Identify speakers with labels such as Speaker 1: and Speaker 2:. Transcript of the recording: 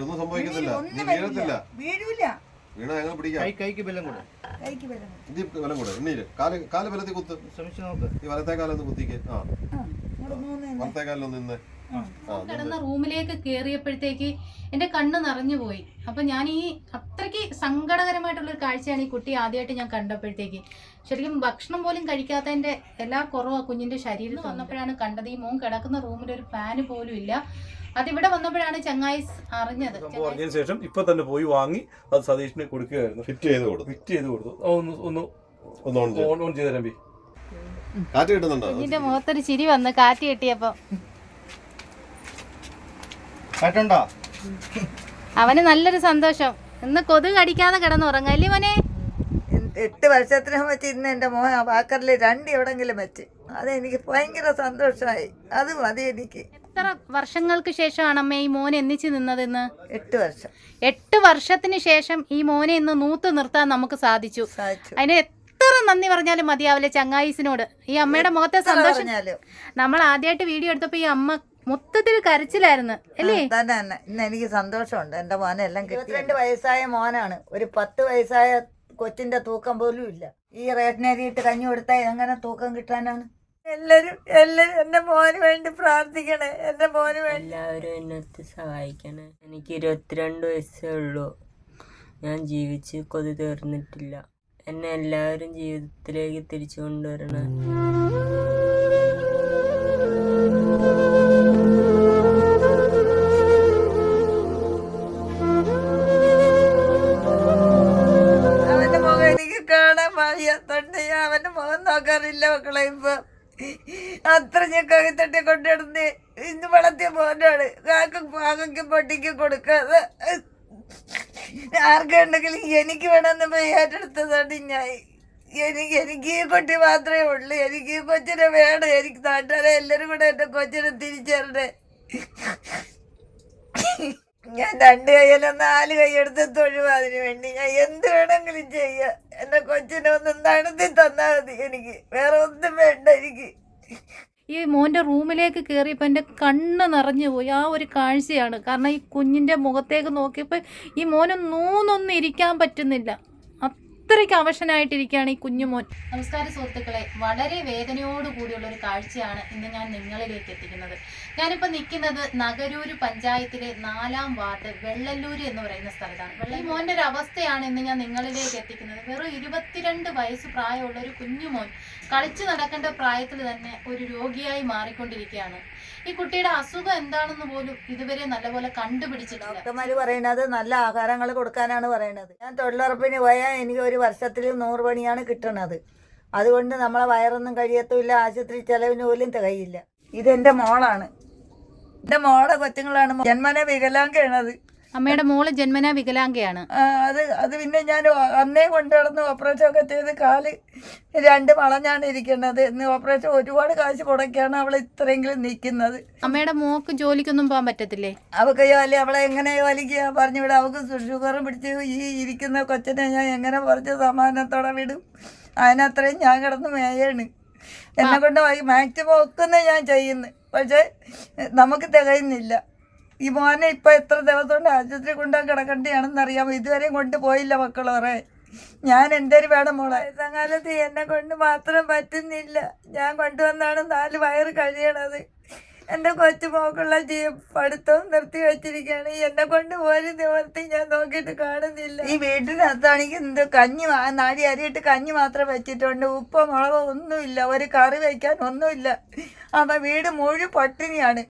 Speaker 1: ഒന്നും സംഭവിക്കത്തില്ല. നീ
Speaker 2: ഒന്നും
Speaker 1: വീഴത്തില്ല.
Speaker 2: വീഴൂല.
Speaker 1: വീണ ഞങ്ങൾ പിടിക്കാം.
Speaker 3: കൈ കൈക്ക് ബലം കൂടെ.
Speaker 2: കൈക്ക് വരണം
Speaker 1: ഇനി ബലം കൂടെ. എണ്ണീര് കാൽ കാൽ ബലത്തിൽ കുത്ത്.
Speaker 3: ശ്രമിച്ചു നോക്ക്.
Speaker 1: ഈ വലത്തെ കാലൊന്ന് കുത്തിക്ക്. ആ. വലത്തെ കാലിലൊന്ന് നിന്ന്.
Speaker 4: കിടന്ന റൂമിലേക്ക് കയറിയപ്പോഴത്തേക്ക് എന്റെ കണ്ണ് നിറഞ്ഞു പോയി. അപ്പൊ ഞാൻ ഈ അത്രയ്ക്ക് സങ്കടകരമായിട്ടുള്ള ഒരു കാഴ്ചയാണ് ഈ കുട്ടി ആദ്യമായിട്ട് ഞാൻ കണ്ടപ്പോഴത്തേക്ക്. ശരിക്കും ഭക്ഷണം പോലും കഴിക്കാത്തതിന്റെ എല്ലാ കുറവും ആ കുഞ്ഞിന്റെ ശരീരത്തിൽ വന്നപ്പോഴാണ് കണ്ടത്. ഈ മോൻ കിടക്കുന്ന റൂമിൽ ഒരു ഫാന് പോലും ഇല്ല. അതിവിടെ വന്നപ്പോഴാണ് ചങ്ങായി അറിഞ്ഞത്.
Speaker 5: അറിഞ്ഞതിന് ശേഷം ഇപ്പൊ തന്നെ പോയി വാങ്ങി അത് സതീഷിന് കൊടുക്കുകയായിരുന്നു.
Speaker 1: ഫിറ്റ് ചെയ്ത് കൊടുത്തു.
Speaker 5: ഫിറ്റ് ചെയ്ത് കൊടുത്തു. ഒന്ന് ഒന്ന്
Speaker 1: ഓൺ ചെയ്ത്.
Speaker 5: ഓൺ ചെയ്തു തരാം ബി.
Speaker 1: കാറ്റ് കിട്ടുന്നുണ്ടോ?
Speaker 4: കുഞ്ഞിന്റെ മുഖത്തൊരു ചിരി വന്ന്. കാറ്റ് കിട്ടിയപ്പോ.
Speaker 3: കാറ്റുണ്ടോ
Speaker 4: അവന് നല്ലൊരു സന്തോഷം. ഇന്ന് കൊതുക് കടിക്കാതെ കിടന്നുറങ്ങല്ലേ മോനെ?
Speaker 2: എട്ട് വർഷത്തിനും വെച്ച് ഇന്ന് എന്റെ മോൻ ആ വാക്കറിൽ രണ്ട് എവിടെങ്കിലും വെച്ച്. അത് എനിക്ക് ഭയങ്കര സന്തോഷമായി അത് മതി എനിക്ക്.
Speaker 4: എത്ര വർഷങ്ങൾക്ക് ശേഷമാണ് അമ്മ ഈ മോനെ എന്നിച്ച് നിന്നതെന്ന്
Speaker 2: എട്ട് വർഷം.
Speaker 4: എട്ട് വർഷത്തിന് ശേഷം ഈ മോനെ ഇന്ന് നൂത്ത് നിർത്താൻ നമുക്ക് സാധിച്ചു.
Speaker 2: സാധിച്ചു.
Speaker 4: അതിന് എത്ര നന്ദി പറഞ്ഞാലും മതിയാവില്ല ചങ്ങായിസിനോട്. ഈ അമ്മയുടെ മുഖത്തെ സന്തോഷം. നമ്മൾ ആദ്യമായിട്ട് വീഡിയോ എടുത്തപ്പോ ഈ അമ്മ മൊത്തത്തിൽ കരച്ചിലായിരുന്നു. അല്ലേ?
Speaker 2: തന്നെ തന്നെ. ഇന്ന് എനിക്ക് സന്തോഷമുണ്ട്. എന്റെ മോനെ എല്ലാം രണ്ട് വയസ്സായ മോനാണ്. ഒരു പത്ത് വയസ്സായ കൊച്ചിന്റെ തൂക്കം പോലും ഇല്ല. ഈ റേഷനരിയിട്ട് കഞ്ഞി കൊടുത്താൽ എങ്ങനെ തൂക്കം കിട്ടാനാണ്? എല്ലാരും എല്ലാരും എന്റെ മോന് വേണ്ടി പ്രാർത്ഥിക്കണേ. എന്റെ മോന് വേണ്ടി.
Speaker 6: എല്ലാവരും എന്നെ സഹായിക്കണേ. എനിക്ക് ഇരുപത്തിരണ്ട് വയസ്സേ ഉള്ളൂ. ഞാൻ ജീവിച്ച് കൊതി തീർന്നിട്ടില്ല. എന്നെ എല്ലാവരും ജീവിതത്തിലേക്ക് തിരിച്ചു കൊണ്ടുവരണേ.
Speaker 2: വയ്യാത്തോണ്ട് ഞാൻ അവന്റെ മുഖം നോക്കാറില്ല മക്കളെ ഇപ്പൊ. അത്ര ഞാൻ കൈത്തട്ടി കൊണ്ടിടുന്ന് ഇന്ന് വളർത്തിയ മോനാണ്. കാക്കും പാകയ്ക്കും പൊട്ടിക്കും കൊടുക്കാതെ. ആർക്കുണ്ടെങ്കിലും എനിക്ക് വേണമെന്ന് പയ്യാറ്റെടുത്തതാണ് ഞാൻ. എനിക്ക് എനിക്ക് ഈ കുട്ടി മാത്രമേ ഉള്ളൂ. എനിക്ക് ഈ കൊച്ചിനെ വേണം. എനിക്ക് നാട്ടുകാരെ എല്ലാവരും കൂടെ എന്റെ കൊച്ചിനെ തിരിച്ചറിഞ്ഞേ. ഞാൻ രണ്ട് കൈയിലോ നാല് കൈയെടുത്ത് അതിന് വേണ്ടി. ഞാൻ എന്ത് വേണമെങ്കിലും ചെയ്യാം. എന്റെ കൊച്ചിനെ ഒന്ന് നടത്തി തന്നാൽ മതി എനിക്ക്. വേറെ ഒന്നും വേണ്ട എനിക്ക്.
Speaker 4: ഈ മോന്റെ റൂമിലേക്ക് കയറിയപ്പോൾ എന്റെ കണ്ണ് നിറഞ്ഞു പോയി. ആ ഒരു കാഴ്ചയാണ്. കാരണം ഈ കുഞ്ഞിന്റെ മുഖത്തേക്ക് നോക്കിയപ്പോൾ ഈ മോന് നൂന്നൊന്നും ഇരിക്കാൻ പറ്റുന്നില്ല. അത്രയ്ക്ക് അവശനായിട്ടിരിക്കുകയാണ് ഈ കുഞ്ഞുമോൻ. നമസ്കാര സുഹൃത്തുക്കളെ. വളരെ വേദനയോട് കൂടിയുള്ള ഒരു കാഴ്ചയാണ് ഇന്ന് ഞാൻ നിങ്ങളിലേക്ക് എത്തിക്കുന്നത്. ഞാനിപ്പോൾ നിൽക്കുന്നത് നഗരൂര് പഞ്ചായത്തിലെ നാലാം വാർഡ് വെള്ളല്ലൂര് എന്ന് പറയുന്ന സ്ഥലത്താണ്. വെള്ള ഈ മോന്റെ ഒരു അവസ്ഥയാണ് ഇന്ന് ഞാൻ നിങ്ങളിലേക്ക് എത്തിക്കുന്നത്. വെറും ഇരുപത്തിരണ്ട് വയസ്സ് പ്രായമുള്ള ഒരു കുഞ്ഞുമോൻ കളിച്ചു നടക്കേണ്ട പ്രായത്തിൽ തന്നെ ഒരു രോഗിയായി മാറിക്കൊണ്ടിരിക്കുകയാണ്. ഈ കുട്ടിയുടെ അസുഖം എന്താണെന്ന് പോലും ഇതുവരെ നല്ലപോലെ കണ്ടുപിടിച്ചിട്ടില്ല.
Speaker 2: ഡോക്ടർമാര് പറയുന്നത് നല്ല ആഹാരങ്ങൾ കൊടുക്കാനാണ് പറയുന്നത് ഞാൻ തൊഴിലുറപ്പിന് പോയാൽ എനിക്ക് ഒരു വർഷത്തിൽ നൂറ് പണിയാണ് കിട്ടണത്. അതുകൊണ്ട് നമ്മളെ വയറൊന്നും കഴിയത്തുമില്ല ആശുപത്രി ചെലവിന് പോലും തികയില്ല. ഇതെന്റെ മോളാണ്. എന്റെ മോളെ കൊച്ചുങ്ങളാണ്. ജന്മനെ വികലാംഗയാണത്.
Speaker 4: അമ്മയുടെ മോൾ ജന്മനാ വികലാംഗയാണ്.
Speaker 2: അത് അത് പിന്നെ ഞാൻ അന്നേ കൊണ്ടു നടന്ന് ഓപ്പറേഷൻ ഒക്കെ ചെയ്ത് കാൽ രണ്ട് വളഞ്ഞാണ് ഇരിക്കുന്നത്. ഇന്ന് ഓപ്പറേഷൻ ഒരുപാട് കാശ് മുടക്കിയാണ് അവൾ ഇത്രയെങ്കിലും നിൽക്കുന്നത്.
Speaker 4: അമ്മയുടെ മോക്ക് ജോലിക്കൊന്നും പോകാൻ പറ്റത്തില്ലേ?
Speaker 2: അവൾക്ക് ജോലി അവളെ എങ്ങനെ ജോലിക്ക് പറഞ്ഞു വിടാം? അവൾക്ക് ഷുഗറും പിടിച്ച് ഈ ഇരിക്കുന്ന കൊച്ചനെ ഞാൻ എങ്ങനെ പറഞ്ഞ് സമാധാനത്തോടെ വിടും? അതിനത്രയും ഞാൻ കിടന്ന് മേയാണ്. എന്നെ കൊണ്ട് മാക്സിമം ഒക്കെ ഞാൻ ചെയ്യുന്നു. പക്ഷേ നമുക്ക് തികയുന്നില്ല. ഈ മോനെ ഇപ്പൊ എത്ര ദിവസം കൊണ്ട് ആശുപത്രി കൊണ്ടു കിടക്കേണ്ടതാണെന്ന് അറിയാമോ ഇതുവരെയും കൊണ്ടുപോയില്ല മക്കളോറെ ഞാൻ എന്തേലും വേണം മോളെ? കാലത്ത് എന്നെ കൊണ്ട് മാത്രം പറ്റുന്നില്ല. ഞാൻ കൊണ്ടുവന്നാണ് നാല് വയറ് കഴിയണത് എന്റെ കൊച്ചു മോക്കുള്ള ജീ പഠിത്തവും നിർത്തി വെച്ചിരിക്കുകയാണ്. എന്നെ കൊണ്ട് ഒരു നിവർത്തി ഞാൻ നോക്കിയിട്ട് കാണുന്നില്ല. ഈ വീട്ടിനകത്താണെങ്കിൽ എന്ത് കഞ്ഞി നാടി അരിയിട്ട് കഞ്ഞി മാത്രം വെച്ചിട്ടുണ്ട്. ഉപ്പ് മുളക് ഒന്നുമില്ല. ഒരു കറി വയ്ക്കാൻ ഒന്നുമില്ല. അപ്പം വീട് മുഴുവൻ പട്ടിണിയാണ്.